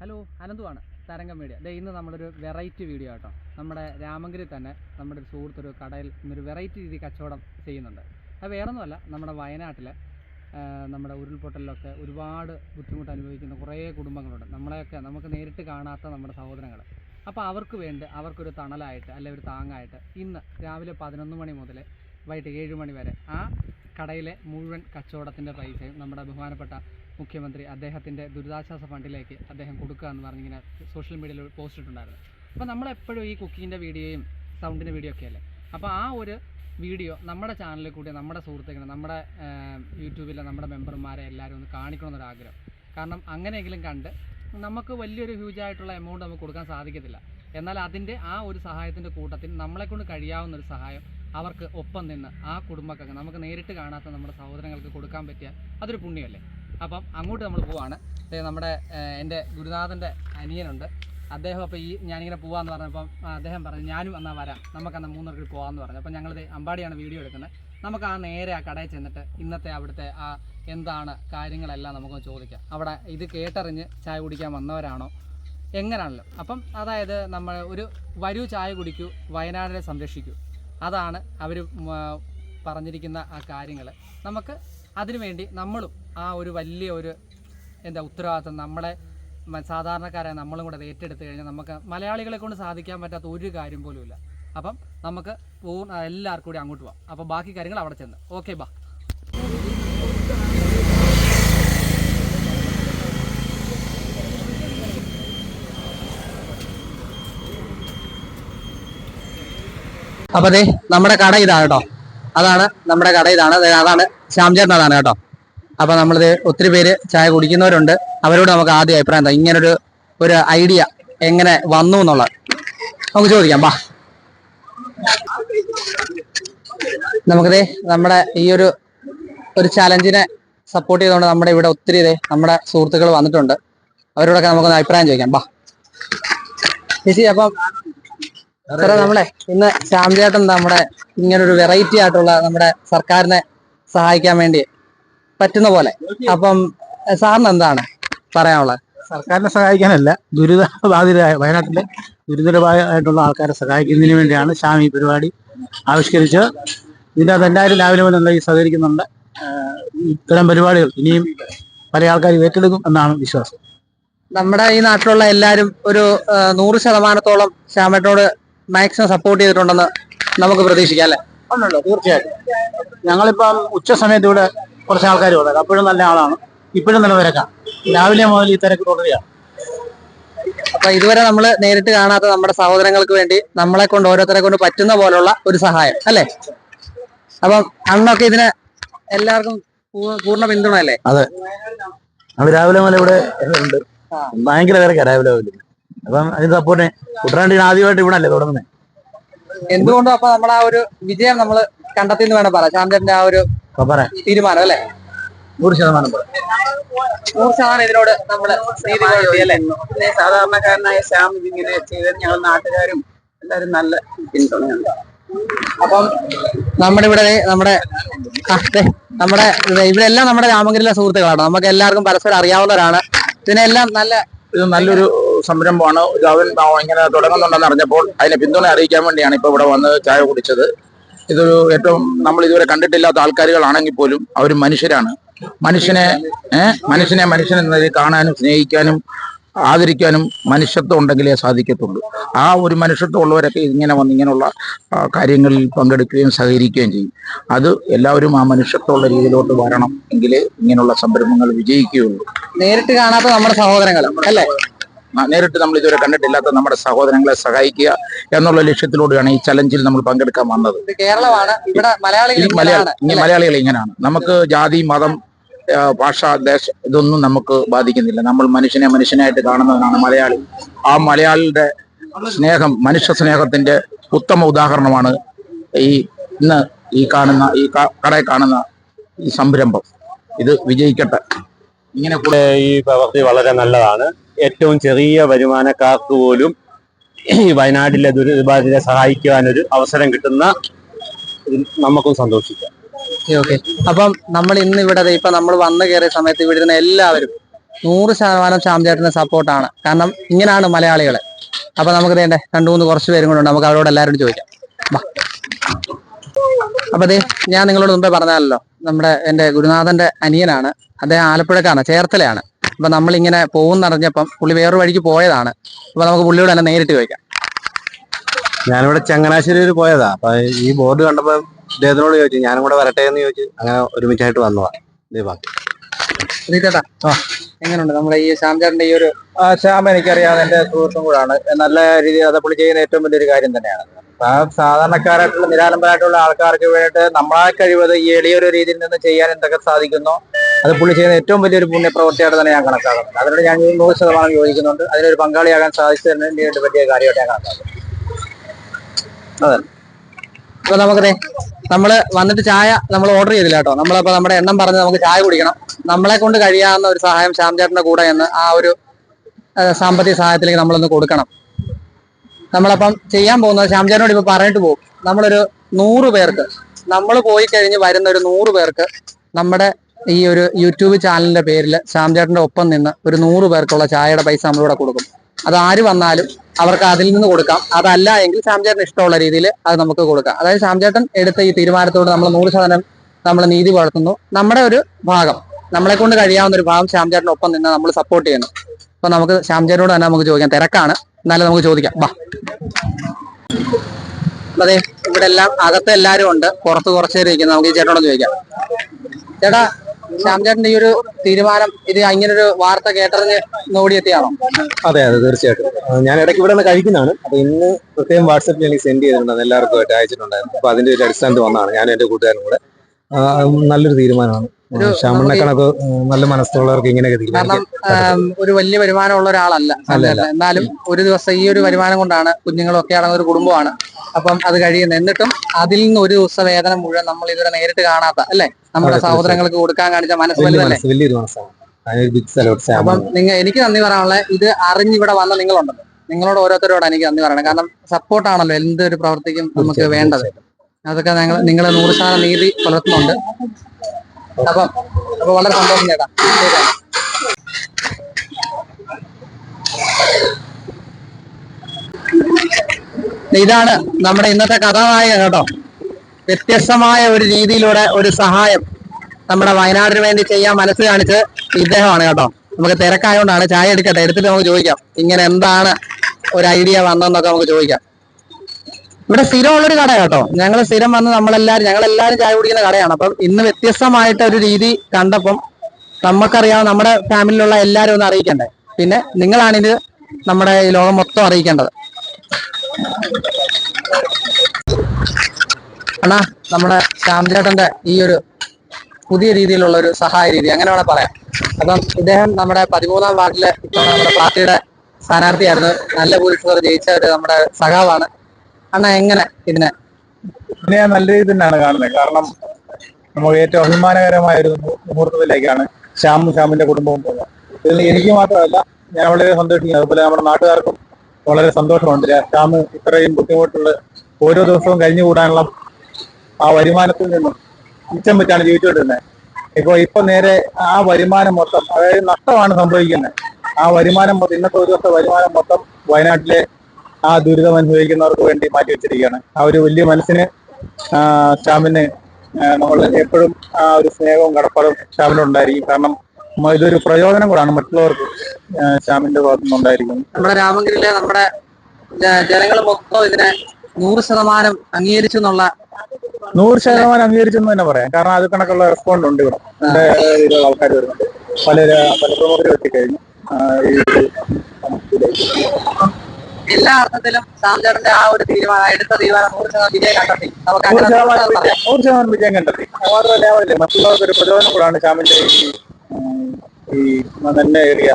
Hello അനന്തുവാണ് തരംഗം media. ദേ ഇന്ന് നമ്മളൊരു വെറൈറ്റി വീഡിയോ ആട്ടോ. നമ്മുടെ രാമഗിരി തന്നെ നമ്മുടെ ഒരു സുഹൃത്തൊരു കടയിൽ ഇന്നൊരു വെറൈറ്റി രീതി കച്ചവടം ചെയ്യുന്നുണ്ട്. അത് വേറൊന്നുമല്ല നമ്മുടെ വയനാട്ടിൽ നമ്മുടെ ഉരുൾപൊട്ടലിലൊക്കെ ഒരുപാട് ബുദ്ധിമുട്ട് അനുഭവിക്കുന്ന കുറേ കുടുംബങ്ങളുണ്ട്. നമ്മളെയൊക്കെ നമുക്ക് നേരിട്ട് കാണാത്ത നമ്മുടെ സഹോദരങ്ങൾ അപ്പോൾ അവർക്ക് വേണ്ടി അവർക്കൊരു തണലായിട്ട് അല്ലെങ്കിൽ ഒരു താങ്ങായിട്ട് ഇന്ന് രാവിലെ പതിനൊന്ന് മണി മുതൽ വൈകിട്ട് ഏഴ് മണി വരെ ആ കടയിലെ മുഴുവൻ കച്ചവടത്തിന്റെ പൈസയും നമ്മുടെ ബഹുമാനപ്പെട്ട മുഖ്യമന്ത്രി അദ്ദേഹത്തിന്റെ ദുരിതാശ്വാസ ഫണ്ടിലേക്ക് അദ്ദേഹം കൊടുക്കുക എന്ന് പറഞ്ഞിങ്ങനെ സോഷ്യൽ മീഡിയയിൽ പോസ്റ്റ് ഇട്ടുണ്ടായിരുന്നു. അപ്പോൾ നമ്മളെപ്പോഴും ഈ കുക്കിങ്ങിന്റെ വീഡിയോയും സൗണ്ടിന്റെ വീഡിയോ ഒക്കെ അല്ലേ? അപ്പോൾ ആ ഒരു വീഡിയോ നമ്മുടെ ചാനലിൽ കൂടി നമ്മുടെ സുഹൃത്തുക്കളെ നമ്മുടെ യൂട്യൂബിലെ നമ്മുടെ മെമ്പർമാരെ എല്ലാവരും ഒന്ന് കാണിക്കണമെന്നൊരാഗ്രഹം കാരണം അങ്ങനെയെങ്കിലും കണ്ട് നമുക്ക് വലിയൊരു ഹ്യൂജ് ആയിട്ടുള്ള എമൗണ്ട് നമുക്ക് കൊടുക്കാൻ സാധിക്കത്തില്ല. എന്നാൽ അതിന്റെ ആ ഒരു സഹായത്തിന്റെ കൂട്ടത്തിൽ നമ്മളെക്കൊണ്ട് കഴിയാവുന്ന ഒരു സഹായം അവർക്ക് ഒപ്പം നിന്ന് ആ കുടുംബക്കൊക്കെ നമുക്ക് നേരിട്ട് കാണാത്ത നമ്മുടെ സഹോദരങ്ങൾക്ക് കൊടുക്കാൻ പറ്റിയ അതൊരു പുണ്യമല്ലേ? അപ്പം അങ്ങോട്ട് നമ്മൾ പോവാണ്. നമ്മുടെ എന്റെ ഗുരുനാഥന്റെ അനിയനുണ്ട്. അദ്ദേഹം അപ്പോൾ ഈ ഞാനിങ്ങനെ പോകാമെന്ന് പറഞ്ഞപ്പം അദ്ദേഹം പറഞ്ഞു ഞാനും എന്നാൽ വരാം. നമുക്കെന്നാ മൂന്നർക്ക് പോകാമെന്ന് പറഞ്ഞു. അപ്പോൾ ഞങ്ങളിത് അമ്പാടിയാണ് വീഡിയോ എടുക്കുന്നത്. നമുക്ക് ആ നേരെ ആ കടയിൽ ചെന്നിട്ട് ഇന്നത്തെ അവിടുത്തെ ആ എന്താണ് കാര്യങ്ങളെല്ലാം നമുക്കൊന്ന് ചോദിക്കാം. അവിടെ ഇത് കേട്ടറിഞ്ഞ് ചായ കുടിക്കാൻ വന്നവരാണോ? എങ്ങനെയാണല്ലോ അപ്പം അതായത് നമ്മൾ ഒരു വരൂ ചായ കുടിക്കൂ വയനാടിനെ സംരക്ഷിക്കൂ. അതാണ് അവർ പറഞ്ഞിരിക്കുന്ന ആ കാര്യങ്ങൾ നമുക്ക് അതിനുവേണ്ടി നമ്മളും ആ ഒരു വലിയ ഒരു എന്താ ഉത്തരവാദിത്വം നമ്മളെ സാധാരണക്കാരെ നമ്മളും കൂടെ ഏറ്റെടുത്തു കഴിഞ്ഞാൽ നമുക്ക് മലയാളികളെ കൊണ്ട് സാധിക്കാൻ പറ്റാത്ത ഒരു കാര്യം പോലും ഇല്ല. അപ്പം നമുക്ക് പൂർണ എല്ലാവർക്കും കൂടി അങ്ങോട്ട് പോവാം. അപ്പോൾ ബാക്കി കാര്യങ്ങൾ അവിടെ ചെന്ന്. ഓക്കെ ബാ. അപ്പൊ അതെ നമ്മുടെ കട ഇതാണ് കേട്ടോ. അതാണ് നമ്മുടെ കട ഇതാണ്. അതാണ് ശ്യാംചേട്ടൻ അതാണ് കേട്ടോ. അപ്പൊ നമ്മൾ ഒത്തിരി പേര് ചായ കുടിക്കുന്നവരുണ്ട്. അവരോട് നമുക്ക് ആദ്യം അഭിപ്രായം എന്താ? ഇങ്ങനൊരു ഒരു ഐഡിയ എങ്ങനെ വന്നു എന്നുള്ളത് നമുക്ക് ചോദിക്കാം ബാ നമുക്കതേ നമ്മുടെ ഈ ഒരു ഒരു ചലഞ്ചിനെ സപ്പോർട്ട് ചെയ്തുകൊണ്ട് നമ്മുടെ ഇവിടെ ഒത്തിരി ഇതേ നമ്മുടെ സുഹൃത്തുക്കൾ വന്നിട്ടുണ്ട്. അവരോടൊക്കെ നമുക്കൊന്ന് അഭിപ്രായം ചോദിക്കാം ബാ ചേച്ചി അപ്പം സാറേ നമ്മളെ ഇന്ന് ശ്യാംചേട്ടൻ നമ്മുടെ ഇങ്ങനൊരു വെറൈറ്റി ആയിട്ടുള്ള നമ്മുടെ സർക്കാരിനെ സഹായിക്കാൻ വേണ്ടി പറ്റുന്ന പോലെ. അപ്പം സാറിന് എന്താണ് പറയാനുള്ളത്? സർക്കാരിനെ സഹായിക്കാനല്ല ദുരിത ബാധിതരായ വയനാട്ടിലെ ദുരിതരമായിട്ടുള്ള ആൾക്കാരെ സഹായിക്കുന്നതിന് വേണ്ടിയാണ് ഷാം ഈ പരിപാടി ആവിഷ്കരിച്ച് ഇതിന്റെ അത് എല്ലാവരും രാവിലെ മുതൽ ഈ സഹകരിക്കുന്നുണ്ട്. ഇത്തരം പരിപാടികൾ ഇനിയും പല ആൾക്കാർ ഏറ്റെടുക്കും എന്നാണ് വിശ്വാസം. നമ്മുടെ ഈ നാട്ടിലുള്ള എല്ലാവരും ഒരു നൂറ് ശതമാനത്തോളം ശ്യാമേട്ടനോട് മാക്സിമം സപ്പോർട്ട് ചെയ്തിട്ടുണ്ടെന്ന് നമുക്ക് പ്രതീക്ഷിക്കാം അല്ലേ? ഉണ്ടല്ലോ തീർച്ചയായിട്ടും. ഞങ്ങളിപ്പം ഉച്ച സമയത്ത് ഇവിടെ കുറച്ച് ആൾക്കാർ വന്നേക്കാം. അപ്പോഴും നല്ല ആളാണ്. ഇപ്പോഴും നല്ല തിരക്കാണ് രാവിലെ മുതൽ ഈ തിരക്ക് തുടരുകയാണ് അപ്പൊ ഇതുവരെ നമ്മൾ നേരിട്ട് കാണാത്ത നമ്മുടെ സഹോദരങ്ങൾക്ക് വേണ്ടി നമ്മളെ കൊണ്ട് ഓരോരുത്തരെ കൊണ്ട് പറ്റുന്ന പോലുള്ള ഒരു സഹായം അല്ലെ? അപ്പം അന്നൊക്കെ ഇതിന് എല്ലാവർക്കും പൂർണ പിന്തുണ അല്ലേ? അതെ. രാവിലെ മുതൽ ഇവിടെ ഉണ്ട്. ഭയങ്കര തിരക്കാണ് രാവിലെ മുതൽ. അപ്പം അതിന് സപ്പോർട്ട് കുട്ടനാട്ടിന് ആദ്യമായിട്ട് ഇവിടെ അല്ലേ തുടങ്ങുന്നത് എന്തുകൊണ്ടും അപ്പൊ നമ്മളാ ആ ഒരു വിജയം നമ്മൾ കണ്ടെത്തി എന്ന് വേണം പറയാം. ചാന്ദ്രന്റെ ആ ഒരു തീരുമാനം അല്ലെ? നൂറ് ശതമാനം നൂറ് ശതമാനം ഇതിനോട് നമ്മൾ പിന്നെ സാധാരണക്കാരനായ ശ്യാം ഇതിങ്ങനെ ചെയ്തത് ഞങ്ങൾ നാട്ടുകാരും എല്ലാവരും നല്ല പിന്തുണയുണ്ട്. അപ്പം നമ്മുടെ ഇവിടെ നമ്മുടെ നമ്മുടെ ഇവിടെ ഇവരെല്ലാം നമ്മുടെ രാമഗിരിയിലെ സുഹൃത്തുക്കളാണ്. നമുക്ക് എല്ലാവർക്കും പരസ്പരം അറിയാവുന്നവരാണ്. ഇതിനെല്ലാം നല്ല ഇത് നല്ലൊരു സംരംഭമാണ്. ഇത് അവൻ ഇങ്ങനെ തുടങ്ങുന്നുണ്ടെന്ന് അറിഞ്ഞപ്പോൾ അതിനെ പിന്തുണ അറിയിക്കാൻ വേണ്ടിയാണ് ഇപ്പൊ ഇവിടെ വന്ന് ചായ കുടിച്ചത്. ഇതൊരു ഏറ്റവും നമ്മൾ ഇതുവരെ കണ്ടിട്ടില്ലാത്ത ആൾക്കാരുകളാണെങ്കിൽ പോലും അവർ മനുഷ്യരാണ്. മനുഷ്യനെ മനുഷ്യനെ മനുഷ്യനെ നിലയിൽ കാണാനും സ്നേഹിക്കാനും ആദരിക്കാനും മനുഷ്യത്വം ഉണ്ടെങ്കിലേ സാധിക്കത്തുള്ളൂ. ആ ഒരു മനുഷ്യത്വം ഉള്ളവരൊക്കെ ഇങ്ങനെ വന്ന് ഇങ്ങനെയുള്ള കാര്യങ്ങളിൽ പങ്കെടുക്കുകയും സഹകരിക്കുകയും ചെയ്യും. അത് എല്ലാവരും ആ മനുഷ്യത്വമുള്ള രീതിയിലോട്ട് വരണം എങ്കിലേ ഇങ്ങനെയുള്ള സംരംഭങ്ങൾ വിജയിക്കുകയുള്ളൂ. നേരിട്ട് കാണാത്ത നമ്മുടെ സഹോദരങ്ങൾ അല്ലേ? നേരിട്ട് നമ്മൾ ഇതുവരെ കണ്ടിട്ടില്ലാത്ത നമ്മുടെ സഹോദരങ്ങളെ സഹായിക്കുക എന്നുള്ള ലക്ഷ്യത്തിലൂടെയാണ് ഈ ചലഞ്ചിൽ നമ്മൾ പങ്കെടുക്കാൻ വന്നത്. ഇത് കേരളമാണ്. ഇവിടെ മലയാളികൾ ഇങ്ങനെയാണ്. നമുക്ക് ജാതി മതം ഭാഷ ദേശ ഇതൊന്നും നമുക്ക് ബാധിക്കുന്നില്ല. നമ്മൾ മനുഷ്യനെ മനുഷ്യനായിട്ട് കാണുന്നതാണ് മലയാളി. ആ മലയാളിയുടെ സ്നേഹം മനുഷ്യ സ്നേഹത്തിന്റെ ഉത്തമ ഉദാഹരണമാണ് ഈ ഇന്ന് ഈ കാണുന്ന ഈ കടയിൽ കാണുന്ന ഈ സംരംഭം. ഇത് വിജയിക്കട്ടെ. ഇങ്ങനെ കൂടെ ഈ പ്രവൃത്തി വളരെ നല്ലതാണ്. ഏറ്റവും ചെറിയ വരുമാനക്കാർക്ക് പോലും ഈ വയനാട്ടിലെ ദുരിതബാധിതരെ സഹായിക്കുവാനൊരു അവസരം കിട്ടുന്ന ഇത് നമുക്കും സന്തോഷിക്കാം. ഓക്കെ അപ്പം നമ്മൾ ഇന്ന് ഇവിടെ ഇപ്പൊ നമ്മൾ വന്നു കയറിയ സമയത്ത് ഇവിടെ ഇരുന്ന എല്ലാവരും നൂറ് ശതമാനം ശ്യാംചേട്ടന്റെ സപ്പോർട്ടാണ്. കാരണം ഇങ്ങനെയാണ് മലയാളികളെ അപ്പൊ നമുക്ക് വേണ്ടേ രണ്ടു മൂന്ന് കുറച്ച് പേരും കൂടെ നമുക്ക് അവരോട് എല്ലാവരോടും ചോദിക്കാം. അപ്പൊ അതെ ഞാൻ നിങ്ങളോട് മുമ്പേ പറഞ്ഞാലല്ലോ നമ്മുടെ എന്റെ ഗുരുനാഥന്റെ അനിയനാണ്. അദ്ദേഹം ആലപ്പുഴക്കാണ് ചേർത്തലയാണ്. അപ്പൊ നമ്മളിങ്ങനെ പോകുന്നറിഞ്ഞപ്പം പുള്ളി വേറൊരു വഴിക്ക് പോയതാണ്. അപ്പൊ നമുക്ക് പുള്ളിയോട് തന്നെ നേരിട്ട് ചോദിക്കാം. ഞാനിവിടെ ചങ്ങനാശ്ശേരി പോയതാ. അപ്പൊ ഈ ബോർഡ് കണ്ടപ്പോ ഇദ്ദേഹത്തിനോട് ചോദിച്ചു. ഞാനും കൂടെ വരട്ടെ എന്ന് ചോദിച്ചു അങ്ങനെ ഒരുമിച്ചായിട്ട് വന്നതാ. ദേ ബാക്കി. ചേട്ടാ എങ്ങനെയുണ്ട് നമ്മുടെ ഈ ശ്യാംചാറിന്റെ ഈ ഒരു ആ ശ്യാം എനിക്കറിയാതെ എന്റെ സുഹൃത്തും കൂടാണ്. നല്ല രീതിയിൽ അത് പുള്ളി ചെയ്യുന്ന ഏറ്റവും വലിയൊരു കാര്യം തന്നെയാണ്. സാധാരണക്കാരായിട്ടുള്ള നിരാലംബരായിട്ടുള്ള ആൾക്കാർക്ക് വേണ്ടിയിട്ട് നമ്മളെ കഴിവത് ഈ എളിയൊരു രീതിയിൽ നിന്ന് ചെയ്യാൻ എന്തൊക്കെ സാധിക്കുന്നോ. അത് പുള്ളി ചെയ്യുന്ന ഏറ്റവും വലിയൊരു പുണ്യപ്രവൃത്തിയായിട്ട് തന്നെ ഞാൻ കണക്കാക്കുന്നത് അതിനോട് ഞാൻ നൂറ് ശതമാനം യോജിക്കുന്നുണ്ട്. അതിനൊരു പങ്കാളിയാകാൻ സാധിച്ചതിന് വേണ്ടി പറ്റിയ കാര്യമായിട്ട് ഞാൻ കണക്കാക്കുന്നത് ഇപ്പൊ നമുക്കതേ നമ്മൾ വന്നിട്ട് ചായ നമ്മൾ ഓർഡർ ചെയ്തില്ല കേട്ടോ. നമ്മളപ്പോ നമ്മുടെ എണ്ണം പറഞ്ഞ് നമുക്ക് ചായ കുടിക്കണം. നമ്മളെ കൊണ്ട് കഴിയാവുന്ന ഒരു സഹായം ശ്യാംചേട്ടന്റെ കൂടെ എന്ന് ആ ഒരു സാമ്പത്തിക സഹായത്തിലേക്ക് നമ്മളൊന്ന് കൊടുക്കണം. നമ്മളപ്പം ചെയ്യാൻ പോകുന്നത് ശ്യാംചേട്ടനോട് ഇപ്പൊ പറഞ്ഞിട്ട് പോകും. നമ്മളൊരു നൂറ് പേർക്ക് നമ്മൾ പോയി കഴിഞ്ഞ് വരുന്ന ഒരു നൂറ് പേർക്ക് നമ്മുടെ ഈ ഒരു യൂട്യൂബ് ചാനലിന്റെ പേരിൽ ശ്യാംചേട്ടന്റെ ഒപ്പം നിന്ന് ഒരു നൂറ് പേർക്കുള്ള ചായയുടെ പൈസ നമ്മളിവിടെ കൊടുക്കും. അത് ആര് വന്നാലും അവർക്ക് അതിൽ നിന്ന് കൊടുക്കാം. അതല്ല എങ്കിൽ ശ്യാംചേട്ടന് ഇഷ്ടമുള്ള രീതിയിൽ അത് നമുക്ക് കൊടുക്കാം. അതായത് ശ്യാംചേട്ടൻ എടുത്ത ഈ തീരുമാനത്തോട് നമ്മൾ നൂറ് ശതമാനം നമ്മൾ നീതി വളർത്തുന്നു നമ്മുടെ ഒരു ഭാഗം നമ്മളെ കൊണ്ട് കഴിയാവുന്ന ഒരു ഭാഗം ശ്യാംചേട്ടനൊപ്പം നിന്ന് നമ്മൾ സപ്പോർട്ട് ചെയ്യുന്നു. അപ്പൊ നമുക്ക് ശ്യാംചേട്ടനോട് തന്നെ നമുക്ക് ചോദിക്കാം. തിരക്കാണ്. എന്നാലും നമുക്ക് ചോദിക്കാം. വാ അതെ ഇവിടെ എല്ലാം അകത്ത് എല്ലാവരും ഉണ്ട്. പുറത്ത് കുറച്ച് നമുക്ക് ഈ ചേട്ടനോട് ചോദിക്കാം. ചേട്ടാ ശ്യാംചേട്ടന്റെ ഈ ഒരു തീരുമാനം ഇത് ഇങ്ങനൊരു വാർത്ത കേട്ടറിഞ്ഞ് നോടിയെത്തിയാണോ അതെ അതെ തീർച്ചയായിട്ടും. ഞാൻ ഇടയ്ക്ക് ഇവിടെ നിന്ന് കഴിക്കുന്നതാണ്. അപ്പൊ ഇന്ന് പ്രത്യേകം വാട്സപ്പിൽ എനിക്ക് സെൻഡ് ചെയ്തിട്ടുണ്ടായിരുന്നു എല്ലാവർക്കും ആയിട്ട് അയച്ചിട്ടുണ്ടായിരുന്നു. അപ്പൊ അതിന്റെ ഒരു അടിസ്ഥാനത്തിൽ വന്നതാണ് ഞാൻ എന്റെ കൂട്ടുകാരും കൂടെ. നല്ലൊരു തീരുമാനമാണ്. ശ്യാമണ്ണ കണക്ക് നല്ല മനസ്സുള്ളവർക്ക് ഇങ്ങനെയൊക്കെ കാരണം ഒരു വലിയ വരുമാനമുള്ള ഒരാളല്ല. എന്നാലും ഒരു ദിവസം ഈ ഒരു വരുമാനം കൊണ്ടാണ് കുഞ്ഞുങ്ങളൊക്കെ അടങ്ങുന്ന ഒരു കുടുംബമാണ്. അപ്പം അത് കഴിയുന്നത്. എന്നിട്ടും അതിൽ നിന്ന് ഒരു ദിവസം വേദന മുഴുവൻ നമ്മൾ ഇതുവരെ നേരിട്ട് കാണാത്ത അല്ലെ? നമ്മുടെ സഹോദരങ്ങൾക്ക് കൊടുക്കാൻ കാണിച്ച മനസ്സ് വലുതല്ലേ? അപ്പം നിങ്ങൾ എനിക്ക് നന്ദി പറയാനുള്ള ഇത് അറിഞ്ഞ് ഇവിടെ വന്ന നിങ്ങളുണ്ടല്ലോ. നിങ്ങളോട് ഓരോരുത്തരോട് എനിക്ക് നന്ദി പറയണം. കാരണം സപ്പോർട്ടാണല്ലോ എന്തൊരു പ്രവർത്തിക്കും നമുക്ക് വേണ്ടത്. അതൊക്കെ ഞങ്ങൾ നിങ്ങൾ നൂറ് ശതമാനം നീതി പുലർത്തുന്നുണ്ട്. അപ്പം അപ്പൊ വളരെ സന്തോഷം ചേട്ടാ. ഇതാണ് നമ്മുടെ ഇന്നത്തെ കഥാനായക കേട്ടോ. വ്യത്യസ്തമായ ഒരു രീതിയിലൂടെ ഒരു സഹായം നമ്മുടെ വയനാടിന് വേണ്ടി ചെയ്യാൻ മനസ്സ് കാണിച്ച് ഇദ്ദേഹമാണ് കേട്ടോ. നമുക്ക് തിരക്കായതുകൊണ്ടാണ് ചായ എടുക്കട്ടെ എടുത്തിട്ട് നമുക്ക് ചോദിക്കാം. ഇങ്ങനെ എന്താണ് ഒരു ഐഡിയ വന്നതെന്നൊക്കെ നമുക്ക് ചോദിക്കാം. ഇവിടെ സ്ഥിരമുള്ളൊരു കട കേട്ടോ. ഞങ്ങൾ സ്ഥിരം വന്ന് നമ്മളെല്ലാവരും ഞങ്ങളെല്ലാവരും ചായ കുടിക്കുന്ന കടയാണ്. അപ്പം ഇന്ന് വ്യത്യസ്തമായിട്ട് ഒരു രീതി കണ്ടപ്പം നമുക്കറിയാം നമ്മുടെ ഫാമിലിയിലുള്ള എല്ലാവരും ഒന്ന് അറിയിക്കണ്ടേ? പിന്നെ നിങ്ങളാണിത് നമ്മുടെ ഈ ലോകം മൊത്തം അറിയിക്കേണ്ടത്. അണ്ണാ നമ്മുടെ ശ്യാംചേട്ടന്റെ ഈ ഒരു പുതിയ രീതിയിലുള്ള ഒരു സഹായ രീതി അങ്ങനെ വേണേൽ പറയാം. അപ്പം ഇദ്ദേഹം നമ്മുടെ പതിമൂന്നാം വാർഡിലെ നമ്മുടെ പാർട്ടിയുടെ സ്ഥാനാർത്ഥിയായിരുന്നു. നല്ല പോലീസുകാർ ജയിച്ച ഒരു നമ്മുടെ സഖാവാണ്. അണ്ണ എങ്ങനെ ഇതിനെ? ഇതിനെ ഞാൻ നല്ല രീതിയിൽ തന്നെയാണ് കാണുന്നത്. കാരണം നമുക്ക് ഏറ്റവും അഭിമാനകരമായ ഒരു മുഹൂർത്തത്തിലേക്കാണ് ശ്യാമും ശ്യാമിന്റെ കുടുംബവും പോകുന്നത്. ഇതിൽ എനിക്ക് മാത്രമല്ല ഞാൻ വളരെ സന്തോഷിക്കുന്നു. അതുപോലെ നമ്മുടെ നാട്ടുകാർക്കും വളരെ സന്തോഷമുണ്ട്. ശ്യാമു ഇത്രയും ബുദ്ധിമുട്ടുള്ള ഓരോ ദിവസവും കഴിഞ്ഞുകൂടാനുള്ള ആ വരുമാനത്തിൽ നിന്നും മിച്ചം വെച്ചാണ് ജീവിച്ചുകൊണ്ടിരുന്നത് ഇപ്പൊ ഇപ്പൊ നേരെ ആ വരുമാനം മൊത്തം അതായത് നഷ്ടമാണ് സംഭവിക്കുന്നത്. ആ വരുമാനം മൊത്തം ഇന്നത്തെ ഒരു ദിവസത്തെ വരുമാനം മൊത്തം വയനാട്ടിലെ ആ ദുരിതം അനുഭവിക്കുന്നവർക്ക് വേണ്ടി മാറ്റി വെച്ചിരിക്കുകയാണ്. ആ ഒരു വലിയ മനസ്സിന് ഷാമിന് നമ്മൾ എപ്പോഴും ആ ഒരു സ്നേഹവും കടപ്പാടും ശ്യാമിനുണ്ടായിരിക്കും കാരണം ഇതൊരു പ്രയോജനം കൂടാണ് മറ്റുള്ളവർക്ക് ഷാമിന്റെ ശ്യാമിന്റെ ഭാഗത്തു നിന്നുണ്ടായിരിക്കുന്നത് നമ്മുടെ രാമഗിരിയിലെ നമ്മുടെ ജനങ്ങൾ മൊത്തം ഇതിനെ നൂറ് ശതമാനം അംഗീകരിച്ചു എന്നുള്ള നൂറ് ശതമാനം അംഗീകരിച്ചെന്ന് തന്നെ പറയാം. കാരണം അത് കണക്കുള്ള റെസ്പോണ്ട് ഉണ്ട് ഇവിടെ. ഇതിലുള്ള ആൾക്കാർ വരുന്നുണ്ട്. പല പല പ്രമുഖരും എത്തിക്കഴിഞ്ഞു എല്ലാ അർത്ഥത്തിലും ശ്യാംചേട്ടന്റെ ആ ഒരു തീരുമാനം എടുത്ത തീരുമാനം നൂറ് ശതമാനം വിജയം കണ്ടെത്തി. നമുക്ക് നൂറ് ശതമാനം വിജയം- കണ്ടെത്തി. മാത്രമല്ല മറ്റുള്ളവർക്ക് ഒരു പ്രചോദനം കൂടാണ് ശ്യാമിന്റെ ഈ നല്ല ഏറിയ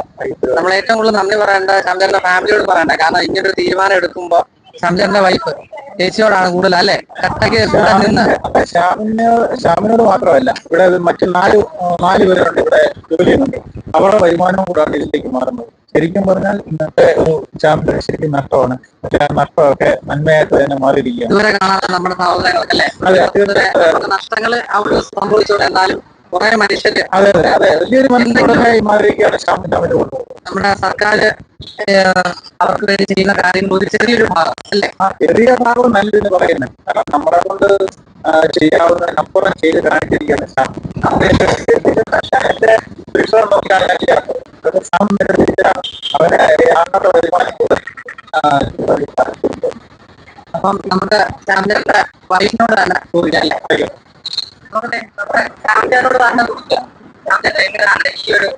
നമ്മൾ ഏറ്റവും കൂടുതൽ നന്ദി പറയേണ്ട ശ്യാമിന്റെ ഫാമിലിയോട് പറയണ്ട. കാരണം ഇങ്ങനൊരു തീരുമാനം എടുക്കുമ്പോ ശ്യാംചേട്ടന്റെ വൈഫ് ചേച്ചിയോടാണ് കൂടുതൽ അല്ലെ? കട്ടക്ക് കൂടെ നിന്ന്. ശ്യാമിന് ശ്യാമിനോട് മാത്രമല്ല ഇവിടെ മറ്റു നാല് നാല് പേരുണ്ട് ഇവിടെ ജോലി ചെയ്യുന്നുണ്ട് അവരുടെ വരുമാനവും കൂടാണ് ഇതിലേക്ക് മാറുന്നത്. ശരിക്കും പറഞ്ഞാൽ ഇന്നത്തെ ഒരു ശ്യാമിന് ശരിക്കും നഷ്ടമാണ്. പക്ഷെ ആ നഷ്ടമൊക്കെ നന്മയായിട്ട് തന്നെ മാറിയിരിക്കുകയാണ്. സംഭവിച്ചോട്ടെ എന്നാലും കുറെ മനുഷ്യര് അതെ അതെ അതെ. വലിയൊരു മനസ്സിലുടനായി മാറിയിരിക്കുകയാണ് ശ്യാമും ശ്യാമിന്റെ കുടുംബവും നമ്മുടെ സർക്കാർ അവർക്ക് വേണ്ടി ചെയ്യുന്ന കാര്യങ്ങൾ ഒരു ചെറിയൊരു ഭാഗം അല്ലെ? ചെറിയ ഭാഗം നല്ലതെന്ന് പറയുന്നത്. കാരണം നമ്മളെ കൊണ്ട് ചെയ്യാവുന്ന അപ്പുറം ചെയ്ത് കാണിച്ചിരിക്കുകയാണ് നോക്കിയാണ് ഞാൻ യാതൊരു അപ്പം നമ്മുടെ ചാനലിന്റെ അയ്യോ. നോക്കട്ടെ, നമ്മുടെ ചാമ്പ്യനോട് തന്നെ ചോദിക്കാം. എങ്ങനെയാണ് ഈ ഒരു?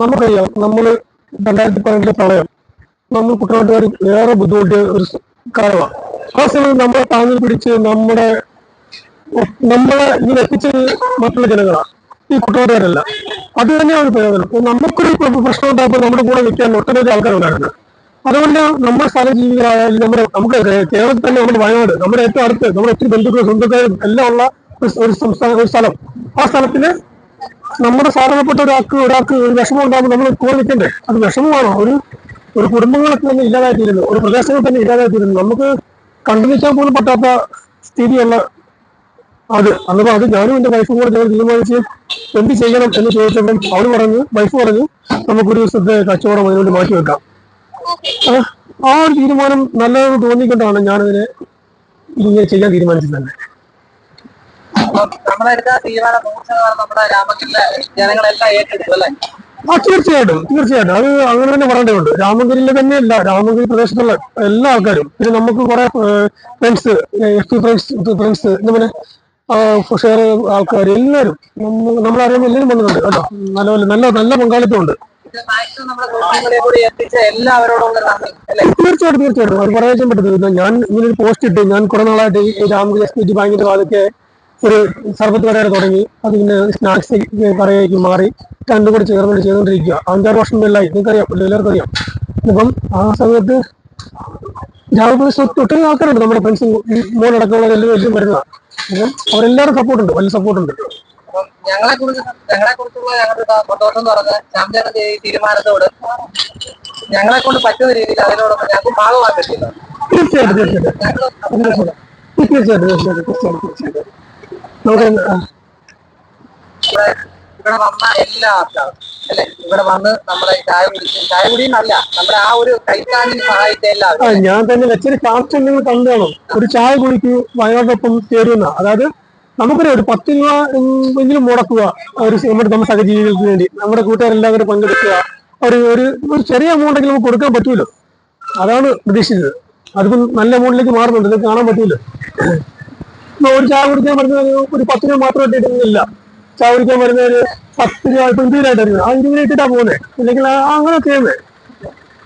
നമുക്കറിയാം നമ്മൾ രണ്ടായിരത്തി പതിനെട്ടിലെ പ്രളയം. നമ്മൾ കുട്ടനാട്ടുകാർ ഏറെ ബുദ്ധിമുട്ടിയ ഒരു കാലമാണ്. ആ സമയത്ത് നമ്മളെ താങ്ങി പിടിച്ച് നമ്മുടെ നമ്മളെ ഇങ്ങനെ എത്തിച്ചത് മറ്റുള്ള ജനങ്ങളാണ് ഈ കുട്ടനാട്ടുകാരല്ല. അത് തന്നെയാണ് പ്രയോജനം അപ്പൊ നമുക്കൊരു പ്രശ്നം ഉണ്ടായപ്പോൾ നമ്മുടെ കൂടെ നിൽക്കാൻ ഒട്ടനവധി ആൾക്കാരുണ്ടായിരുന്നു അതുകൊണ്ട് നമ്മുടെ സ്ഥലജീവികളായാലും നമ്മുടെ നമുക്ക് കേരളത്തിൽ തന്നെ നമ്മുടെ വയനാട് നമ്മുടെ ഏറ്റവും അടുത്ത് നമ്മുടെ ഒത്തിരി ബന്ധുക്കളും സ്വന്തക്കാരും എല്ലാം ഉള്ള ഒരു സംസ്ഥാന ഒരു സ്ഥലം. ആ സ്ഥലത്തിന് നമ്മുടെ സാധാരണപ്പെട്ട ഒരാൾക്ക് ഒരാൾക്ക് ഒരു വിഷമം ഉണ്ടാകുമ്പോൾ നമ്മൾ കൂടെ നിൽക്കണ്ടേ അത് വിഷമമാണോ. ഒരു ഒരു കുടുംബങ്ങളൊക്കെ തന്നെ ഇല്ലാതായിത്തീരുന്നു. ഒരു പ്രദേശങ്ങൾ തന്നെ ഇല്ലാതായിത്തീരുന്നു. നമുക്ക് കണ്ടു പോലും പറ്റാത്ത സ്ഥിതിയല്ല അത്. അന്നപ്പോൾ അത് ഞാനും എന്റെ വൈഫും കൂടെ ഞങ്ങൾ തീരുമാനിച്ച് എന്ത് ചെയ്യണം എന്ന് ചോദിച്ചപ്പം അവൾ പറഞ്ഞു വൈഫ് പറഞ്ഞു നമുക്കൊരു ദിവസത്തെ കച്ചവടം അതിനുവേണ്ടി മാറ്റി വെക്കാം. ആ, ഒരു തീരുമാനം നല്ലതെന്ന് തോന്നിക്കൊണ്ടാണ് ഞാനതിനെ ഇങ്ങനെ ചെയ്യാൻ തീരുമാനിച്ചത് തന്നെ നമ്മളെടുത്ത തീരുമാനം നൂറ് ശതമാനം നമ്മുടെ ജനങ്ങളെല്ലാം ഏറ്റെടുക്കും അല്ലേ? ആ തീർച്ചയായിട്ടും തീർച്ചയായിട്ടും. അത് അങ്ങനെ തന്നെ പറയേണ്ടതുണ്ട്. രാമഗിരിയിൽ തന്നെ അല്ല രാമഗിരി പ്രദേശത്തുള്ള എല്ലാ ആൾക്കാരും പിന്നെ നമുക്ക് കുറെ ഫ്രണ്ട്സ് എഫ് ഫ്രണ്ട്സ് ഫ്രണ്ട്സ് പിന്നെ ഷെയർ ആൾക്കാർ എല്ലാവരും. നമ്മ- നമ്മളറിയുന്ന എല്ലാവരും വന്നിട്ടുണ്ട് കേട്ടോ. നല്ല നല്ല നല്ല പങ്കാളിത്തമുണ്ട്. തീർച്ചയായിട്ടും തീർച്ചയായിട്ടും. അത് പറയാൻ പറ്റത്തില്ല ഞാൻ ഇങ്ങനെ ഒരു പോസ്റ്റ് ഇട്ട് ഞാൻ കുറെ നാളായിട്ട് ഈ രാമഗിരി എസ് പി ജി ബാങ്കിന്റെ ഭാഗത്തെ ഒരു സർബത്ത് കടയുടെ തുടങ്ങി അത് പിന്നെ സ്നാക്സ് കടയിലേക്ക് മാറി രണ്ടും കൂടി ചേർന്നുകൊണ്ട് ചെയ്തുകൊണ്ടിരിക്കുക. അഞ്ചാറ് വർഷം മേലായി നിങ്ങൾക്കറിയാം എല്ലാവർക്കും അറിയാം ഇപ്പം ആ സമയത്ത് ഒത്തിരി ആൾക്കാരുണ്ട്. നമ്മുടെ ഫ്രണ്ട്സും മോനടക്കമുള്ള എല്ലാവരും എല്ലാം വരുന്നതാണ് അപ്പം അവരെല്ലാവരും സപ്പോർട്ടുണ്ട് വലിയ സപ്പോർട്ടുണ്ട് അപ്പം ഞങ്ങളെ കുറിച്ച് ഞങ്ങളെ കുറിച്ചുള്ള ഞങ്ങളുടെ ചാമ്പ്യന്റെ തീരുമാനത്തോട് ഞങ്ങളെ കൊണ്ട് പറ്റുന്ന രീതിയിൽ അതിനോടൊപ്പം ഞങ്ങൾക്ക് ഭാഗമാക്കാൻ പറ്റില്ല തീർച്ചയായിട്ടും. തീർച്ചയായിട്ടും തീർച്ചയായിട്ടും തീർച്ചയായിട്ടും തീർച്ചയായിട്ടും. നമുക്ക് ഇവിടെ വന്ന എല്ലാ ആൾക്കാരും അല്ലെ? ഇവിടെ വന്ന് നമ്മളെ ചായ കുടിക്കും ചായ കുടിയെന്നല്ല നമ്മുടെ ആ ഒരു കൈത്താങ്ങിന് സഹായിച്ച എല്ലാവരും. ഞാൻ തന്നെ വെച്ചൊരു കാർട്ട് നിങ്ങൾ കണ്ടാണോ ഒരു ചായ കുടിക്കൂ വയനാടൊപ്പം ചേരുന്ന അതായത് നമുക്കൊരു ഒരു പത്ത് രൂപ എങ്കിലും മുടക്കുക ഒരു നമ്മുടെ നമ്മുടെ സഹജീവികൾക്ക് വേണ്ടി. നമ്മുടെ കൂട്ടുകാരെല്ലാം കൂടെ പങ്കെടുക്കുക. ഒരു ഒരു ഒരു ചെറിയ എമൗണ്ടെങ്കിലും നമുക്ക് കൊടുക്കാൻ പറ്റൂലോ. അതാണ് പ്രതീക്ഷിച്ചത്. അതിപ്പം നല്ല എമൗണ്ടിലേക്ക് മാറുന്നുണ്ട്. ഇത് കാണാൻ ഇപ്പൊ ഒരു ചായ കുടിക്കാൻ പറഞ്ഞാൽ ഒരു പത്ത് രൂപ മാത്രം ഇട്ടിട്ടില്ല ചായ കുടിക്കാൻ വരുന്ന ഒരു പത്ത് രൂപ ഇപ്പൊ ഇരുപതിനായിട്ടായിരുന്നു ആ ഇരുപതിനെ ഇട്ടിട്ടാ പോകുന്നത് അല്ലെങ്കിൽ അങ്ങനെ ചെയ്യുന്നത്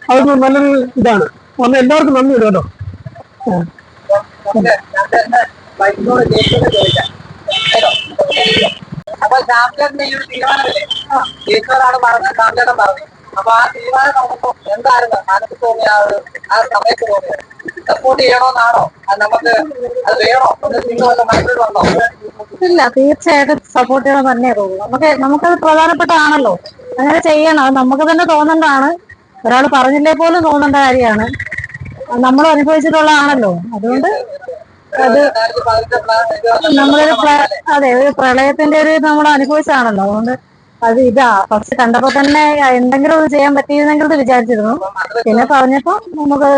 അതൊക്കെ നല്ലൊരു ഇതാണ്. വന്ന എല്ലാവർക്കും നന്ദി കേട്ടോ? അപ്പൊ ചാമ്പ്യന്റെ ഈ ഒരു തീരുമാനമില്ലേ ജയിച്ചവരാണ് പറഞ്ഞത് ചാമ്പ്യൻ പറഞ്ഞു അപ്പൊ ആ തീരുമാനം നമുക്ക് എന്തായിരുന്നു? മനസ്സിൽ തോന്നിയ ആ ഒരു ആ സമയത്ത് തോന്നിയത്? സപ്പോർട്ട് ചെയ്യണമെന്നാണോ അത് നമുക്ക് അത് വേണോ? നിങ്ങളൊക്കെ മനസ്സിൽ വന്നോ ഇല്ല തീർച്ചയായിട്ടും സപ്പോർട്ട് ചെയ്യണം തന്നെ തോന്നുന്നു നമുക്ക് നമുക്കത് പ്രധാനപ്പെട്ടതാണല്ലോ. അങ്ങനെ ചെയ്യണം. അത് നമുക്ക് തന്നെ തോന്നേണ്ടതാണ്. ഒരാൾ പറഞ്ഞില്ലേ പോലും തോന്നേണ്ട കാര്യമാണ്. നമ്മൾ അനുഭവിച്ചിട്ടുള്ളതാണല്ലോ. അതുകൊണ്ട് അത് നമ്മളൊരു അതെ ഒരു പ്രളയത്തിന്റെ ഒരു നമ്മൾ അനുഭവിച്ചാണല്ലോ അതുകൊണ്ട് അത് ഇതാ ഫസ്റ്റ് കണ്ടപ്പോ തന്നെ എന്തെങ്കിലും ഒന്ന് ചെയ്യാൻ പറ്റിയിരുന്നെങ്കിൽ വിചാരിച്ചിരുന്നു. പിന്നെ പറഞ്ഞപ്പോ നമുക്ക്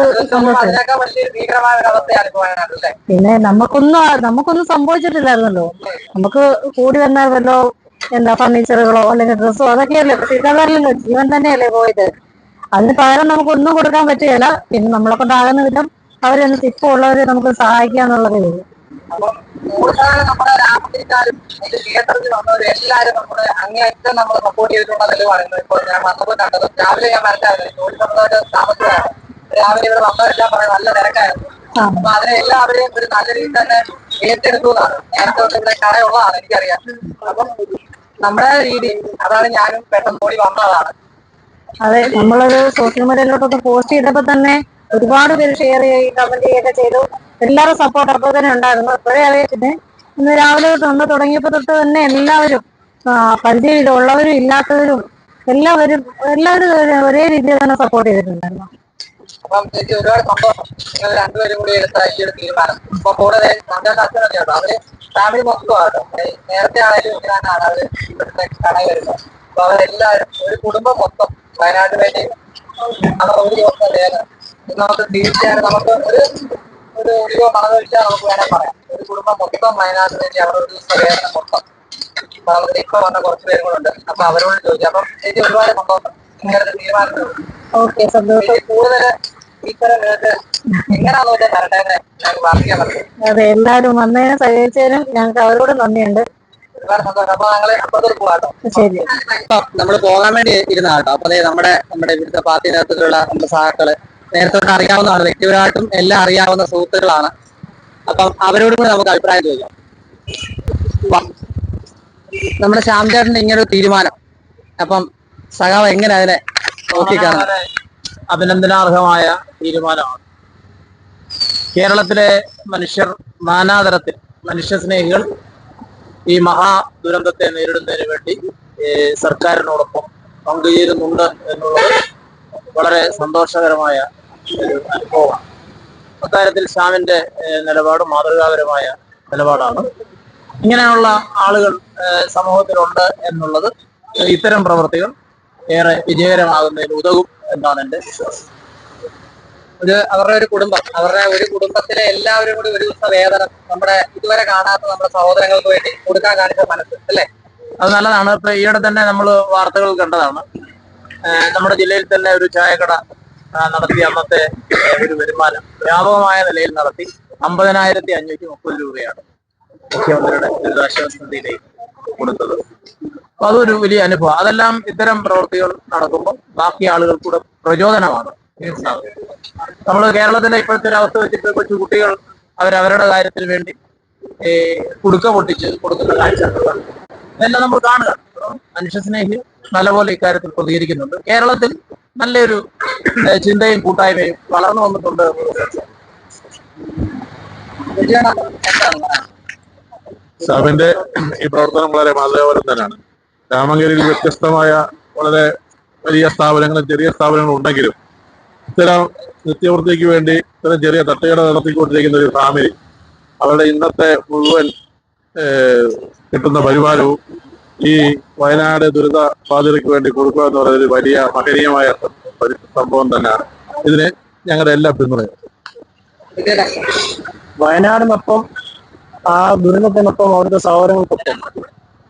പിന്നെ നമുക്കൊന്നും നമുക്കൊന്നും സംഭവിച്ചിട്ടില്ലായിരുന്നല്ലോ. നമുക്ക് കൂടി വന്ന വല്ലോ എന്താ ഫർണിച്ചറുകളോ അല്ലെങ്കിൽ ഡ്രസ്സോ അതൊക്കെയല്ലേ. പക്ഷെ ഇതല്ലല്ലോ ജീവൻ തന്നെയല്ലേ പോയത്. അതിന് പകരം നമുക്കൊന്നും കൊടുക്കാൻ പറ്റുകയില്ല പിന്നെ നമ്മളെ കൊണ്ടാകുന്ന വിധം അവരൊന്ന് ഇപ്പൊ ഉള്ളവരെ നമുക്ക് സഹായിക്കുക എന്നുള്ളതേ ഉള്ളൂ. അപ്പം കൂടുതൽ നമ്മുടെ രാഷ്ട്രീയക്കാരും ഇത് തിയേറ്ററിൽ വന്നവരും എല്ലാവരും നമ്മുടെ അങ്ങേയറ്റം നമ്മൾ സപ്പോർട്ട് ചെയ്തിട്ടുള്ള തെളിവാണ് ഇപ്പോൾ ഞാൻ വന്നപ്പോൾ കണ്ടത് രാവിലെ ഞാൻ മനസ്സിലായിരുന്നു ജോലി രാവിലെ ഇവിടെ വന്നവരെല്ലാം പറയാൻ നല്ല തിരക്കായിരുന്നു. അപ്പൊ അതിനെ എല്ലാവരെയും ഒരു നല്ല രീതിയിൽ തന്നെ ഏറ്റെടുത്തു എന്നാണ്. നേരത്തെ തൊട്ട് ഇവിടെ കടയുള്ളതാണ് എനിക്കറിയാം. അപ്പം നമ്മുടെ രീതി അതാണ് ഞാനും പെട്ടെന്ന് ഓടി വന്നതാണ്. അതെ നമ്മളൊരു സോഷ്യൽ മീഡിയയിലോട്ടൊക്കെ പോസ്റ്റ് ചെയ്തപ്പോ തന്നെ ഒരുപാട് പേര് ഷെയർ ചെയ്യുകയും കമന്റ് ചെയ്യുകയൊക്കെ ചെയ്തു. എല്ലാവരും സപ്പോർട്ട് അപ്പോൾ തന്നെ ഉണ്ടായിരുന്നു. അപ്പോഴേ അറിയത്തിന് ഇന്ന് രാവിലെ തൊട്ട് ഒന്ന് തുടങ്ങിയപ്പോ തൊട്ട് തന്നെ എല്ലാവരും പരിചയം ഉള്ളവരും ഇല്ലാത്തവരും എല്ലാവരും എല്ലാവരും ഒരേ രീതിയിൽ തന്നെ സപ്പോർട്ട് ചെയ്തിട്ടുണ്ടായിരുന്നു. ഒരു നേരത്തെ ഒരു കുടുംബം മൊത്തം വയനാട് വേണ്ടി നമുക്ക് തീർച്ചയായും നമുക്ക് ഒരു ഒരു ഒരു മണതൊഴിച്ചാൽ നമുക്ക് വേണേൽ പറയാം. ഒരു കുടുംബം മൊത്തം വയനാട്ടിൽ തന്നെ അവരുടെ ഒരു ദിവസം മൊത്തം. നമുക്ക് ഇപ്പൊ വന്ന കുറച്ച് പേരുകളുണ്ട്. അപ്പൊ അവരോട് ചോദിച്ചു അപ്പം എനിക്ക് ഒരുപാട് സന്തോഷം. ഇങ്ങനത്തെ തീരുമാനം ഓക്കെ സന്തോഷം. കൂടുതൽ അതെ എല്ലാവരും വന്നതിനെ സഹകരിച്ചതിനും ഞങ്ങൾക്ക് അവരോട് നന്ദിയുണ്ട്. ശരി. നമ്മൾ പോകാൻ വേണ്ടി ഇരുന്നാട്ടോ അപ്പൊ നമ്മുടെ നമ്മുടെ ഇവിടുത്തെ പാർട്ടി നേതൃത്വത്തിലുള്ള നമ്മുടെ സഹാക്കൾ. നേരത്തെ അറിയാവുന്നതാണ്. വ്യക്തിപരമായിട്ടും എല്ലാം അറിയാവുന്ന സുഹൃത്തുക്കളാണ്. അപ്പം അവരോട് കൂടെ നമുക്ക് അഭിപ്രായം ചോദിക്കാം. നമ്മുടെ നമ്മുടെ ശ്യാംചേട്ടന്റെ ഇങ്ങനെ ഒരു തീരുമാനം. അപ്പം സഖാവ് എങ്ങനെ അതിനെ നോക്കിക്കാണ്? അഭിനന്ദനാർഹമായ തീരുമാനമാണ്. കേരളത്തിലെ മനുഷ്യർ നാനാതരത്തിൽ മനുഷ്യസ്നേഹികൾ ഈ മഹാ ദുരന്തത്തെ നേരിടുന്നതിന് വേണ്ടി സർക്കാരിനോടൊപ്പം പങ്കുചേരുന്നുണ്ട് എന്നുള്ളത് വളരെ സന്തോഷകരമായ ഒരു അനുഭവമാണ്. അക്കാര്യത്തിൽ ഷാമിന്റെ നിലപാട് മാതൃകാപരമായ നിലപാടാണ്. ഇങ്ങനെയുള്ള ആളുകൾ സമൂഹത്തിലുണ്ട് എന്നുള്ളത് ഇത്തരം പ്രവൃത്തികൾ ഏറെ വിജയകരമാകുന്നതിന് ഉതകും എന്നാണ് എന്റെ വിശ്വാസം. ഒരു അവരുടെ ഒരു കുടുംബം അവരുടെ ഒരു കുടുംബത്തിലെ എല്ലാവരും കൂടി ഒരു ദിവസം വേദന നമ്മുടെ ഇതുവരെ കാണാത്ത നമ്മുടെ സഹോദരങ്ങൾക്ക് വേണ്ടി കൊടുക്കാൻ കാണിച്ച മനസ്സ് അല്ലേ? അത് നല്ലതാണ്. ഇപ്പൊ ഈയിടെ തന്നെ നമ്മൾ വാർത്തകൾ കണ്ടതാണ്. നമ്മുടെ ജില്ലയിൽ തന്നെ ഒരു ചായക്കട നടത്തി അന്നത്തെ ഒരു വരുമാനം വ്യാപകമായ നിലയിൽ നടത്തി അമ്പതിനായിരത്തി അഞ്ഞൂറ്റി മുപ്പത് രൂപയാണ് മുഖ്യമന്ത്രിയുടെ ദുരിതാശ്വാസ നിധിയിലേക്ക് കൊടുത്തത്. അപ്പൊ അതൊരു വലിയ അനുഭവം. അതെല്ലാം ഇത്തരം പ്രവൃത്തികൾ നടക്കുമ്പോൾ ബാക്കി ആളുകൾ കൂടെ പ്രചോദനമാണ്. നമ്മൾ കേരളത്തിന്റെ ഇപ്പോഴത്തെ ഒരു അവസ്ഥ വെച്ചിട്ട് കൊച്ചു കുട്ടികൾ അവരവരുടെ കാര്യത്തിന് വേണ്ടി കുടുക്ക പൊട്ടിച്ച് കൊടുക്കുന്ന കാഴ്ച ഇതെല്ലാം നമ്മൾ കാണുക. മനുഷ്യസ്നേഹി നല്ലപോലെ ഇക്കാര്യത്തിൽ പ്രതികരിക്കുന്നുണ്ട്. കേരളത്തിൽ നല്ലൊരു ചിന്തയും കൂട്ടായ്മയും വളർന്നു വന്നിട്ടുണ്ട്? സാബിന്റെ ഈ പ്രവർത്തനം വളരെ മാതൃകാപരം തന്നെയാണ്. രാമങ്കേരിയിൽ വ്യത്യസ്തമായ വളരെ വലിയ സ്ഥാപനങ്ങളും ചെറിയ സ്ഥാപനങ്ങളും ഉണ്ടെങ്കിലും ഇത്തരം നിത്യവൃത്തിക്ക് വേണ്ടി ഇത്തരം ചെറിയ തട്ടുകട നടത്തിക്കൊണ്ടിരിക്കുന്ന ഒരു ഫാമിലി അവരുടെ ഇന്നത്തെ മുഴുവൻ കിട്ടുന്ന വരുമാനവും ഈ വയനാട് ദുരിത ബാധിതർക്ക് വേണ്ടി കൊടുക്കുക എന്ന് പറയുന്നത് വലിയ മഹനീയമായ സംഭവം തന്നെയാണ്. ഇതിന് ഞങ്ങളുടെ എല്ലാ പിന്തുണയും. വയനാടിനൊപ്പം ആ ദുരന്തത്തിനൊപ്പം അവരുടെ സഹോദരങ്ങൾക്കൊപ്പം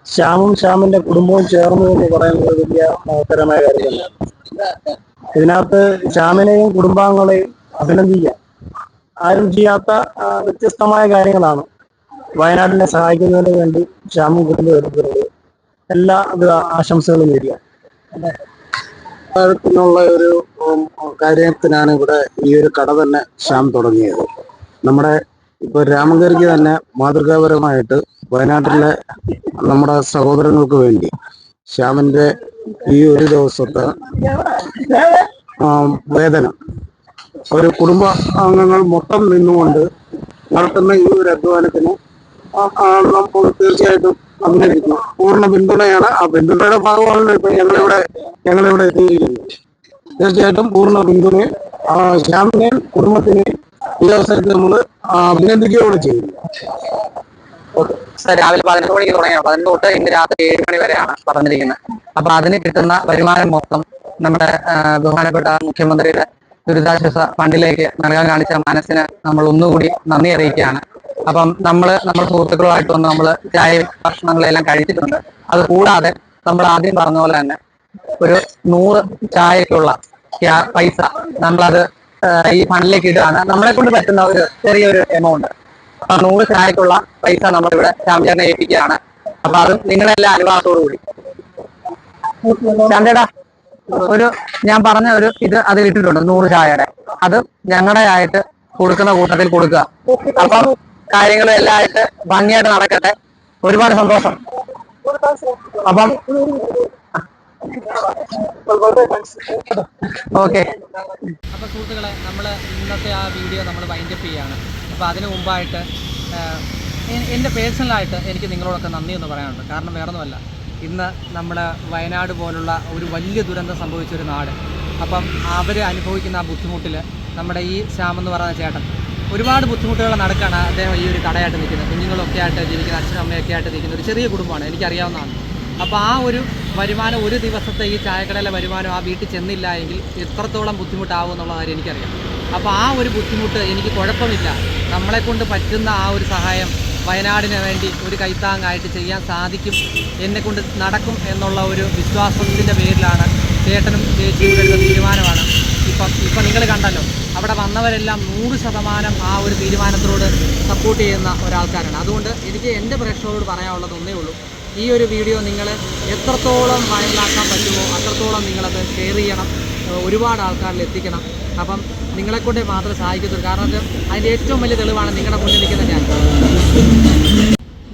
ശ്യാമും ശ്യാമിന്റെ കുടുംബവും ചേർന്നു എന്ന് പറയുന്നത് വലിയ മഹത്തരമായ കാര്യമാണ്. ഇതിനകത്ത് ശ്യാമിനെയും കുടുംബാംഗങ്ങളെയും അഭിനന്ദിക്കാം. ആരും ചെയ്യാത്ത വ്യത്യസ്തമായ കാര്യങ്ങളാണ്. വയനാടിനെ സഹായിക്കുന്നതിന് വേണ്ടി ക്ഷാമം കുടുംബം എടുത്തിട്ടുള്ളത് എല്ലാ ആശംസകളും നേരിയ. ത്തിനുള്ള ഒരു കാര്യത്തിനാണ് ഇവിടെ ഈ ഒരു കട തന്നെ ശ്യാം തുടങ്ങിയത്. നമ്മുടെ ഇപ്പൊ രാമകരിക്ക് തന്നെ മാതൃകാപരമായിട്ട് വയനാട്ടിലെ നമ്മുടെ സഹോദരങ്ങൾക്ക് വേണ്ടി ശ്യാമിന്റെ ഈ ഒരു ദിവസത്തെ ആ, വേതനം ഒരു കുടുംബ അംഗങ്ങൾ മൊത്തം നിന്നുകൊണ്ട് നടത്തുന്ന ഈ ഒരു അധ്വാനത്തിന് തീർച്ചയായിട്ടും അഭിനന്ദിക്കുന്നു പൂർണ പിന്തുണയാണ്. ആ പിന്തുണയുടെ ഭാഗമാണ് ഇപ്പൊ ഞങ്ങളിവിടെ ഞങ്ങളിവിടെ എത്തിയിരിക്കുന്നത്. തീർച്ചയായിട്ടും പൂർണ പിന്തുണ. ആ, ശ്യാമിനെയും കുടുംബത്തിനെയും ഈ അവസരത്തിൽ നമ്മൾ അഭിനന്ദിക്കുകയാണ് ചെയ്യുന്നത് സർ, രാവിലെ പതിനെട്ട് മണിക്ക് തുടങ്ങിയ പതിനെട്ട് തൊട്ട് ഇന്ന് രാത്രി ഏഴ് മണി വരെയാണ് പറഞ്ഞിരിക്കുന്നത്. അപ്പൊ അതിന് കിട്ടുന്ന വരുമാനം മൊത്തം നമ്മുടെ ബഹുമാനപ്പെട്ട മുഖ്യമന്ത്രിയുടെ ദുരിതാശ്വാസ ഫണ്ടിലേക്ക് നൽകാൻ കാണിച്ച മനസ്സിന് നമ്മൾ ഒന്നുകൂടി നന്ദി അറിയിക്കുകയാണ്. അപ്പം നമ്മൾ നമ്മുടെ സുഹൃത്തുക്കളുമായിട്ട് വന്ന് നമ്മൾ ചായ ഭക്ഷണങ്ങളെല്ലാം കഴിച്ചിട്ടുണ്ട്. അത് കൂടാതെ നമ്മൾ ആദ്യം പറഞ്ഞ പോലെ തന്നെ ഒരു നൂറ് ചായക്കുള്ള പൈസ നമ്മളത് ഈ ഫണ്ടിലേക്ക് ഇടുകയാണ്. നമ്മളെ കൊണ്ട് പറ്റുന്ന ഒരു ചെറിയൊരു എമൗണ്ട് അപ്പൊ നൂറ് ചായക്കുള്ള പൈസ നമ്മളിവിടെ ശ്യാംചേട്ടനെ ഏൽപ്പിക്കുകയാണ്. അപ്പൊ അതും നിങ്ങളെല്ലാം അനുവാദത്തോടു കൂടി. ശ്യാംചേട്ടാ ഒരു ഞാൻ പറഞ്ഞ ഒരു ഇത് അതിൽ ഇട്ടിട്ടുണ്ട് നൂറ് ചായയുടെ. അത് ഞങ്ങളുടെ ആയിട്ട് കൊടുക്കുന്ന കൂട്ടത്തിൽ കൊടുക്കുക. അപ്പം കാര്യങ്ങളും എല്ലാം ആയിട്ട് ഭംഗിയായിട്ട് നടക്കട്ടെ. ഒരുപാട് സന്തോഷം. അപ്പം ഓക്കെ. അപ്പോൾ സുഹൃത്തുക്കളെ നമ്മൾ ഇന്നത്തെ ആ വീഡിയോ നമ്മൾ വൈൻഡപ്പ് ചെയ്യാണ് അപ്പോൾ അതിന് മുമ്പായിട്ട് എന്റെ പേഴ്സണലായിട്ട് എനിക്ക് നിങ്ങളോടൊക്കെ നന്ദി എന്ന് പറയാനുണ്ട്. കാരണം വേറൊന്നുമല്ല. ഇന്ന് നമ്മുടെ വയനാട് പോലുള്ള ഒരു വലിയ ദുരന്തം സംഭവിച്ച ഒരു നാട്. അപ്പം അവർ അനുഭവിക്കുന്ന ആ ബുദ്ധിമുട്ടിൽ നമ്മുടെ ഈ ശ്യാം എന്ന് പറയുന്ന ചേട്ടൻ ഒരുപാട് ബുദ്ധിമുട്ടുകൾ നടക്കാണ് അദ്ദേഹം ഈ ഒരു കടയായിട്ട് നിൽക്കുന്നത്. കുഞ്ഞുങ്ങളൊക്കെ ആയിട്ട് ജീവിക്കുന്ന അച്ഛനും അമ്മയൊക്കെ ആയിട്ട് നിൽക്കുന്ന ഒരു ചെറിയ കുടുംബമാണ് എനിക്കറിയാവുന്നതാണ്. അപ്പോൾ ആ ഒരു വരുമാനം ഒരു ദിവസത്തെ ഈ ചായക്കടയിലെ വരുമാനം ആ വീട്ടിൽ ചെന്നില്ല എങ്കിൽ എത്രത്തോളം ബുദ്ധിമുട്ടാവും എന്നുള്ള കാര്യം എനിക്കറിയാം. അപ്പോൾ ആ ഒരു ബുദ്ധിമുട്ട് എനിക്ക് കുഴപ്പമില്ല. നമ്മളെക്കൊണ്ട് പറ്റുന്ന ആ ഒരു സഹായം വയനാടിന് വേണ്ടി ഒരു കൈത്താങ്ങായിട്ട് ചെയ്യാൻ സാധിക്കും എന്നെ കൊണ്ട് നടക്കും എന്നുള്ള ഒരു വിശ്വാസത്തിന്റെ പേരിലാണ് ചേട്ടനും ചേച്ചിയും എടുത്ത തീരുമാനമാണ്. ഇപ്പം ഇപ്പം നിങ്ങൾ കണ്ടല്ലോ അവിടെ വന്നവരെല്ലാം നൂറ് ശതമാനം ആ ഒരു തീരുമാനത്തോട് സപ്പോർട്ട് ചെയ്യുന്ന ഒരാൾക്കാരാണ്. അതുകൊണ്ട് എനിക്ക് എന്റെ പ്രേക്ഷകരോട് പറയാനുള്ളത് ഒന്നേ ഉള്ളൂ ഈ ഒരു വീഡിയോ നിങ്ങൾ എത്രത്തോളം വൈറലാക്കാൻ പറ്റുമോ അത്രത്തോളം നിങ്ങളത് ഷെയർ ചെയ്യണം. ഒരുപാട് ആൾക്കാരിൽ എത്തിക്കണം. അപ്പം നിങ്ങളെക്കൊണ്ട് മാത്രം സഹായിക്കത്തുള്ളൂ. കാരണം അത് അതിന്റെ ഏറ്റവും വലിയ തെളിവാണ് നിങ്ങളുടെ മുന്നിൽ നിൽക്കുന്ന ഞാൻ.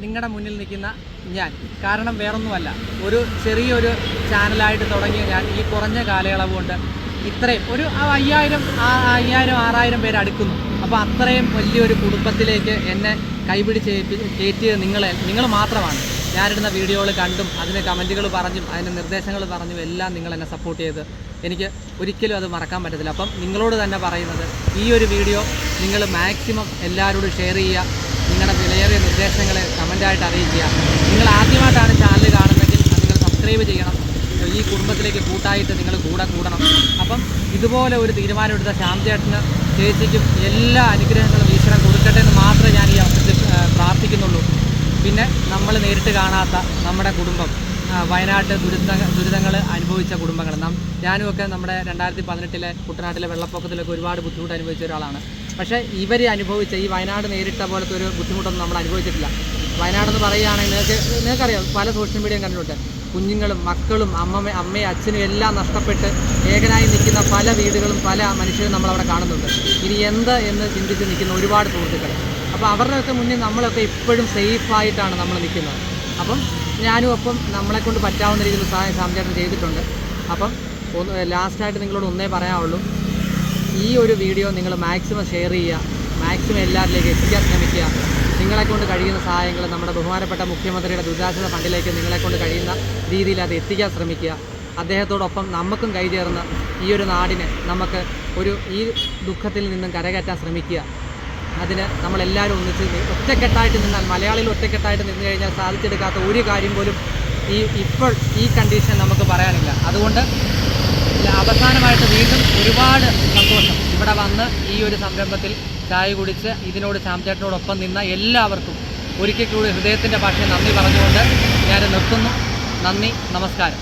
നിങ്ങളുടെ മുന്നിൽ നിൽക്കുന്ന ഞാൻ. കാരണം വേറൊന്നുമല്ല. ഒരു ചെറിയൊരു ചാനലായിട്ട് തുടങ്ങിയ ഞാൻ ഈ കുറഞ്ഞ കാലയളവ് കൊണ്ട് ഇത്രയും ഒരു അയ്യായിരം അയ്യായിരം ആറായിരം പേര് അടുക്കുന്നു. അപ്പോൾ അത്രയും വലിയൊരു കുടുംബത്തിലേക്ക് എന്നെ കൈപിടിച്ച് കയറ്റിയത് നിങ്ങളെ നിങ്ങൾ മാത്രമാണ്. ഞാനിടുന്ന വീഡിയോകൾ കണ്ടും അതിന് കമന്റുകൾ പറഞ്ഞും അതിന് നിർദ്ദേശങ്ങൾ പറഞ്ഞും എല്ലാം നിങ്ങൾ എന്നെ സപ്പോർട്ട് ചെയ്ത് എനിക്ക് ഒരിക്കലും അത് മറക്കാൻ പറ്റത്തില്ല. അപ്പം നിങ്ങളോട് തന്നെ പറയുന്നത് ഈ ഒരു വീഡിയോ നിങ്ങൾ മാക്സിമം എല്ലാവരോടും ഷെയർ ചെയ്യുക നിങ്ങളുടെ വിലയേറിയ നിർദ്ദേശങ്ങൾ കമന്റായിട്ട് അറിയിക്കുക. നിങ്ങൾ ആദ്യമായിട്ടാണ് ചാനൽ കാണുന്നതെങ്കിൽ നിങ്ങൾ സബ്സ്ക്രൈബ് ചെയ്യണം. ഈ കുടുംബത്തിലേക്ക് കൂട്ടായിട്ട് നിങ്ങൾ കൂടെ കൂടണം. അപ്പം ഇതുപോലെ ഒരു തീരുമാനമെടുത്ത ശ്യാം ചേട്ടന് ചേച്ചിക്കും എല്ലാ അനുഗ്രഹങ്ങളും ഈശ്വരൻ കൊടുക്കട്ടെ എന്ന് മാത്രമേ ഞാൻ ഈ അവസരത്തിൽ പ്രാർത്ഥിക്കുന്നുള്ളൂ. പിന്നെ നമ്മൾ നേരിട്ട് കാണാത്ത നമ്മുടെ കുടുംബം വയനാട്ട് ദുരിത ദുരിതങ്ങൾ അനുഭവിച്ച കുടുംബങ്ങൾ നാം ഞാനുമൊക്കെ നമ്മുടെ രണ്ടായിരത്തി പതിനെട്ടിലെ കുട്ടനാട്ടിലെ വെള്ളപ്പൊക്കത്തിലൊക്കെ ഒരുപാട് ബുദ്ധിമുട്ട് അനുഭവിച്ച ഒരാളാണ്. പക്ഷേ ഇവർ അനുഭവിച്ച ഈ വയനാട് നേരിട്ട പോലത്തെ ഒരു ബുദ്ധിമുട്ടൊന്നും നമ്മൾ അനുഭവിച്ചിട്ടില്ല. വയനാടെന്ന് പറയുകയാണെങ്കിൽ നിങ്ങൾക്ക് നിങ്ങൾക്കറിയാം പല സോഷ്യൽ മീഡിയയും കണ്ടിട്ടുണ്ട്. കുഞ്ഞുങ്ങളും മക്കളും അമ്മ അമ്മയും അച്ഛനും എല്ലാം നഷ്ടപ്പെട്ട് ഏകനായി നിൽക്കുന്ന പല വീടുകളും പല മനുഷ്യരും നമ്മളവിടെ കാണുന്നുണ്ട്. ഇനി എന്ത് എന്ന് ചിന്തിച്ച് നിൽക്കുന്ന ഒരുപാട് സുഹൃത്തുക്കൾ അപ്പോൾ അവരുടെയൊക്കെ മുന്നിൽ നമ്മളൊക്കെ ഇപ്പോഴും സേഫായിട്ടാണ് നമ്മൾ നിൽക്കുന്നത്. അപ്പം ഞാനും ഒപ്പം നമ്മളെ കൊണ്ട് പറ്റാവുന്ന രീതിയിൽ സഹായം സാംചേട്ടൻ ചെയ്തിട്ടുണ്ട്. അപ്പം ഒന്ന് ലാസ്റ്റായിട്ട് നിങ്ങളോട് ഒന്നേ പറയാനുള്ളൂ ഈ ഒരു വീഡിയോ നിങ്ങൾ മാക്സിമം ഷെയർ ചെയ്യുക മാക്സിമം എല്ലാവരിലേക്ക് എത്തിക്കാൻ ശ്രമിക്കുക. നിങ്ങളെ കൊണ്ട് കഴിയുന്ന സഹായങ്ങൾ നമ്മുടെ ബഹുമാനപ്പെട്ട മുഖ്യമന്ത്രിയുടെ ദുരിതാശ്വാസ ഫണ്ടിലേക്ക് നിങ്ങളെ കൊണ്ട് കഴിയുന്ന രീതിയിൽ അത് എത്തിക്കാൻ ശ്രമിക്കുക. അദ്ദേഹത്തോടൊപ്പം നമുക്കും കൈചേർന്ന് ഈ ഒരു നാടിനെ നമുക്ക് ഒരു ഈ ദുഃഖത്തിൽ നിന്നും കരകയറ്റാൻ ശ്രമിക്കുക. അതിന് നമ്മളെല്ലാവരും ഒന്നിച്ച് ഒറ്റക്കെട്ടായിട്ട് നിന്നാൽ മലയാളികൾ ഒറ്റക്കെട്ടായിട്ട് നിന്ന് കഴിഞ്ഞാൽ സാധിച്ചെടുക്കാത്ത ഒരു കാര്യം പോലും ഈ ഇപ്പോൾ ഈ കണ്ടീഷൻ നമുക്ക് പറയാനില്ല. അതുകൊണ്ട് അവസാനമായിട്ട് വീണ്ടും ഒരുപാട് സന്തോഷം ഇവിടെ വന്ന് ഈ ഒരു സംരംഭത്തിൽ ചായ കുടിച്ച് ഇതിനോട് ചാംചേട്ടനോടൊപ്പം നിന്ന എല്ലാവർക്കും ഒരിക്കൽ കൂടി ഹൃദയത്തിന്റെ ഭാഷയെ നന്ദി പറഞ്ഞുകൊണ്ട് ഞാൻ നിർത്തുന്നു. നന്ദി നമസ്കാരം.